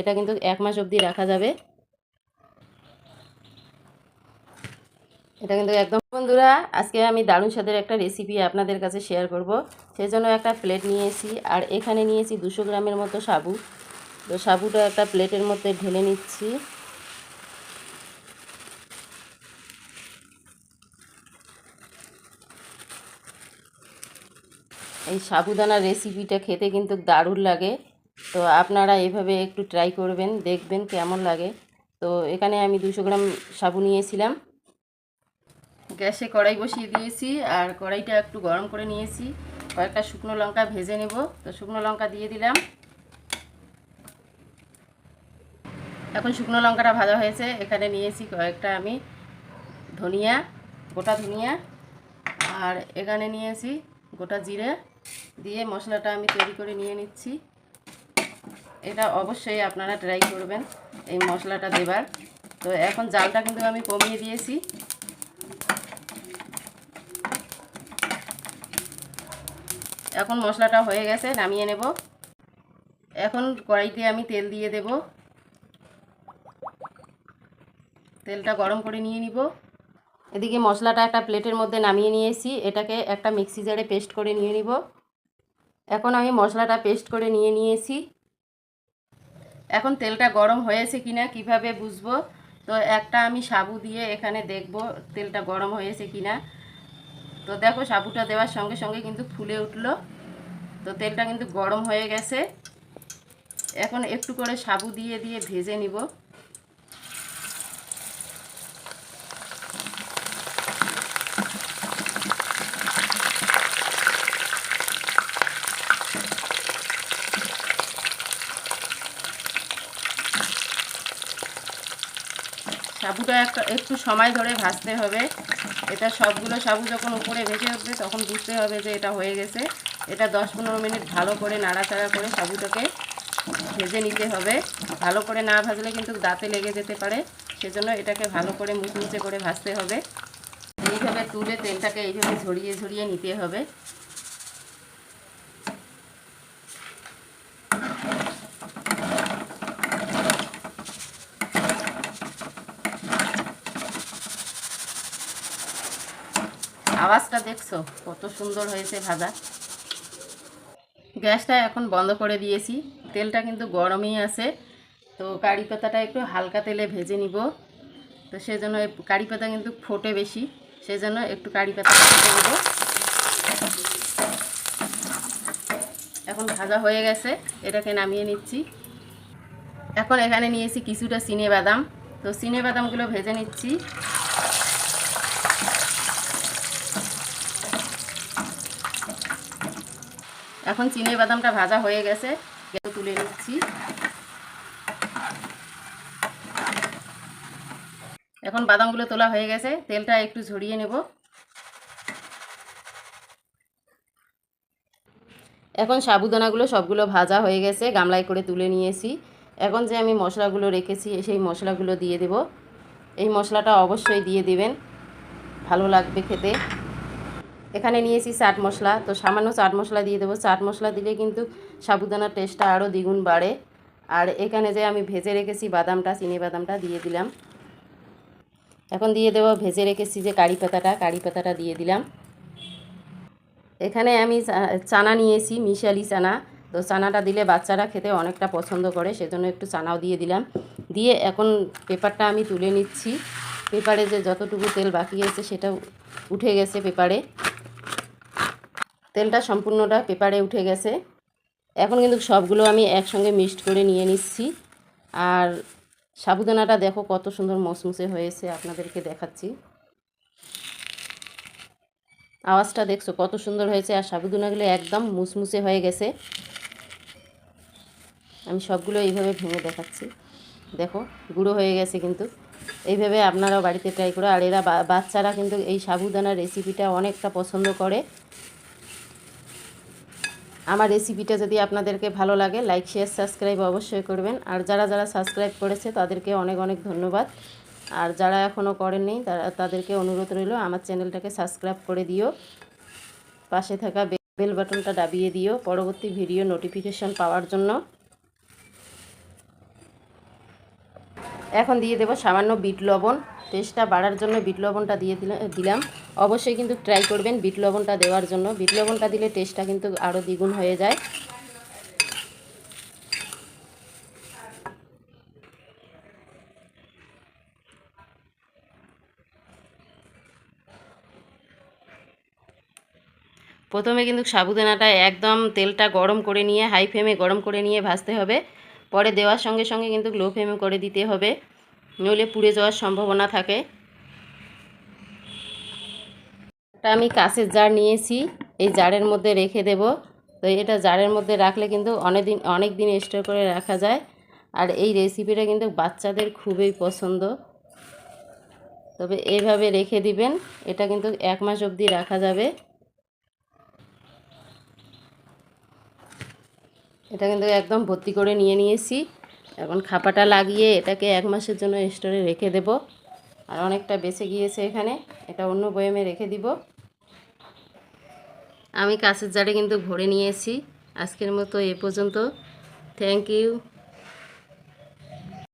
এটা কিন্তু এক মাস অবধি রাখা যাবে। এটা কিন্তু একদম বন্ধুরা, আজকে আমি দারুণ স্বাদের একটা রেসিপি আপনাদের কাছে শেয়ার করব। সেই জন্য একটা প্লেট নিয়েছি, আর এখানে নিয়েছি দুশো গ্রামের মতো সাবু। তো সাবুটা একটা প্লেটের মধ্যে ঢেলে নিচ্ছি। এই সাবুদানা রেসিপিটা খেতে কিন্তু দারুণ লাগে। তো আপনারা এভাবে একটু ট্রাই করবেন, দেখবেন কেমন লাগে। তো এখানে আমি দুশো গ্রাম সাবু নিয়েছিলাম। গ্যাসে কড়াই বসিয়ে দিয়েছি আর কড়াইটা একটু গরম করে নিয়েছি। কয়েকটা শুকনো লঙ্কা ভেজে নেব। তো শুকনো লঙ্কা দিয়ে দিলাম। এখন শুকনো লঙ্কাটা ভাজা হয়েছে। এখানে নিয়েছি কয়েকটা আমি ধনিয়া, গোটা ধনিয়া। আর এখানে নিয়েছি গোটা জিরে। দিয়ে মশলাটা আমি তৈরি করে নিয়ে নিচ্ছি। এটা অবশ্যই আপনারা ট্রাই করবেন এই মশলাটা দেবার। তো এখন জালটা কিন্তু আমি কমিয়ে দিয়েছি। এখন মশলাটা হয়ে গেছে, নামিয়ে নেব। এখন কড়াইতে আমি তেল দিয়ে দেব। তেলটা গরম করে নিয়ে নিব। এদিকে মশলাটা একটা প্লেটের মধ্যে নামিয়ে নিয়েছি। এটাকে একটা মিক্সি জারে পেস্ট করে নিয়ে নিব। এখন আমি মশলাটা পেস্ট করে নিয়ে নিয়েছি। এখন তেলটা গরম হয়েছে কিনা কীভাবে বুঝব? তো একটা আমি সাবু দিয়ে এখানে দেখব তেলটা গরম হয়েছে কিনা। তো দেখো সাবুটা দেওয়ার সঙ্গে সঙ্গে কিন্তু ফুলে উঠল। তো তেলটা কিন্তু গরম হয়ে গেছে। এখন একটু করে সাবু দিয়ে দিয়ে ভেজে নিব। সাবুটা একটা, একটু সময় ধরে ভাজতে হবে। এটা সবগুলো সাবু যখন উপরে ভেজে উঠবে, তখন বুঝতে হবে যে এটা হয়ে গেছে। এটা দশ পনেরো মিনিট ভালো করে নাড়াচাড়া করে সাবুটাকে ভেজে নিতে হবে। ভালো করে না ভাজলে কিন্তু দাঁতে লেগে যেতে পারে। সেজন্য এটাকে ভালো করে মুচমুচে করে ভাজতে হবে। এইভাবে তুলে তেলটাকে এইভাবে ঝরিয়ে ঝরিয়ে নিতে হবে। আওয়াজটা দেখছ? কত সুন্দর হয়েছে ভাজা। গ্যাসটা এখন বন্ধ করে দিয়েছি। তেলটা কিন্তু গরমই আছে। তো কারি পাতাটা একটু হালকা তেলে ভেজে নিব। তো সেজন্য কারি পাতা কিন্তু ফোটে বেশি। সেজন্য একটু কারি পাতা ভেজে নেব। এখন ভাজা হয়ে গেছে। এটাকে নামিয়ে নিচ্ছি। এখন এখানে নিয়েছি কিছুটা চিনে বাদাম। তো চিনে বাদামগুলো ভেজে নিচ্ছি। এখন চিনে বাদামটা ভাজা হয়ে গেছে। তুলে নিচ্ছি। এখন বাদামগুলো তোলা হয়ে গেছে। তেলটা একটু ঝরিয়ে নেব। এখন সাবুদানাগুলো সবগুলো ভাজা হয়ে গেছে। গামলায় করে তুলে নিয়েছি। এখন যে আমি মশলাগুলো রেখেছি, সেই মশলাগুলো দিয়ে দেব। এই মশলাটা অবশ্যই দিয়ে দিবেন। ভালো লাগবে খেতে। এখানে নিয়েছি চাট মশলা। তো সামান্য চাট মশলা দিয়ে দেবো। চাট মশলা দিলে কিন্তু সাবুদানার টেস্টটা আরও দ্বিগুণ বাড়ে। আর এখানে যে আমি ভেজে রেখেছি বাদামটা, চিনি বাদামটা দিয়ে দিলাম। এখন দিয়ে দেবো ভেজে রেখেছি যে কারি পাতাটা কারি পাতাটা দিয়ে দিলাম। এখানে আমি চানা নিয়েছি, মিশালি চানা। তো চানাটা দিলে বাচ্চারা খেতে অনেকটা পছন্দ করে, সেজন্য একটু চানাও দিয়ে দিলাম। দিয়ে এখন পেপারটা আমি তুলে নিচ্ছি। পেপারে যে যতটুকু তেল বাকি আছে সেটা উঠে গেছে পেপারে। তেলটা সম্পূর্ণটা পেপারে উঠে গেছে। এখন কিন্তু সবগুলো আমি একসঙ্গে মিক্সড করে নিয়ে নিচ্ছি। আর সাবুদানাটা দেখো কত সুন্দর মসমুসে হয়েছে, আপনাদেরকে দেখাচ্ছি। আওয়াজটা দেখছ, কত সুন্দর হয়েছে। আর সাবুদানাগুলো একদম মুসমুসে হয়ে গেছে। আমি সবগুলো এইভাবে ভেঙে দেখাচ্ছি। দেখো, গুঁড়ো হয়ে গেছে কিন্তু। এইভাবে আপনারাও বাড়িতে ট্রাই করো। আর এরা বাচ্চারা কিন্তু এই সাবুদানার রেসিপিটা অনেকটা পছন্দ করে। আমার রেসিপিটা যদি আপনাদেরকে ভালো লাগে লাইক শেয়ার সাবস্ক্রাইব অবশ্যই করবেন। আর যারা যারা সাবস্ক্রাইব করেছে, তাদেরকে অনেক অনেক ধন্যবাদ। আর যারা এখনও করেননি, তারা, তাদেরকে অনুরোধ রইল, আমার চ্যানেলটাকে সাবস্ক্রাইব করে দিও। পাশে থাকা বেল বাটনটা দাবিয়ে দিও, পরবর্তী ভিডিও নোটিফিকেশন পাওয়ার জন্য। এখন দিয়ে দেবো সামান্য বিট লবণ। টেস্টটা বাড়ার জন্য বিট লবণটা দিয়ে দিলা- দিলাম। অবশ্যই কিন্তু ট্রাই করবেন বিট লবণটা দেওয়ার জন্য। বিট লবণটা দিলে টেস্টটা কিন্তু আরও দ্বিগুণ হয়ে যায়। প্রথমে কিন্তু সাবুদানাটা একদম তেলটা গরম করে নিয়ে হাই ফ্লেমে গরম করে নিয়ে ভাজতে হবে। পরে দেওয়ার সঙ্গে সঙ্গে কিন্তু লো ফ্লেমে করে দিতে হবে। নইলে পুড়ে যাওয়ার সম্ভাবনা থাকে। একটা আমি কাঁচের জার নিয়েছি, এই জারের মধ্যে রেখে দেব। তো এটা জারের মধ্যে রাখলে কিন্তু অনেক দিন অনেক দিন স্টোর করে রাখা যায়। আর এই রেসিপিটা কিন্তু বাচ্চাদের খুবই পছন্দ। তবে এইভাবে রেখে দিবেন, এটা কিন্তু এক মাস অবধি রাখা যাবে। এটা কিন্তু একদম ভর্তি করে নিয়ে নিয়েছি। এখন খাপাটা লাগিয়ে এটাকে এক মাসের জন্য স্টোরে রেখে দেব। আর অনেকটা বেঁচে গিয়েছে এখানে, এটা অন্য বয়েমে রেখে দিব। আমি কাছের জারে কিন্তু ভরে নিয়েছি। আজকের মতো এ পর্যন্ত। Thank you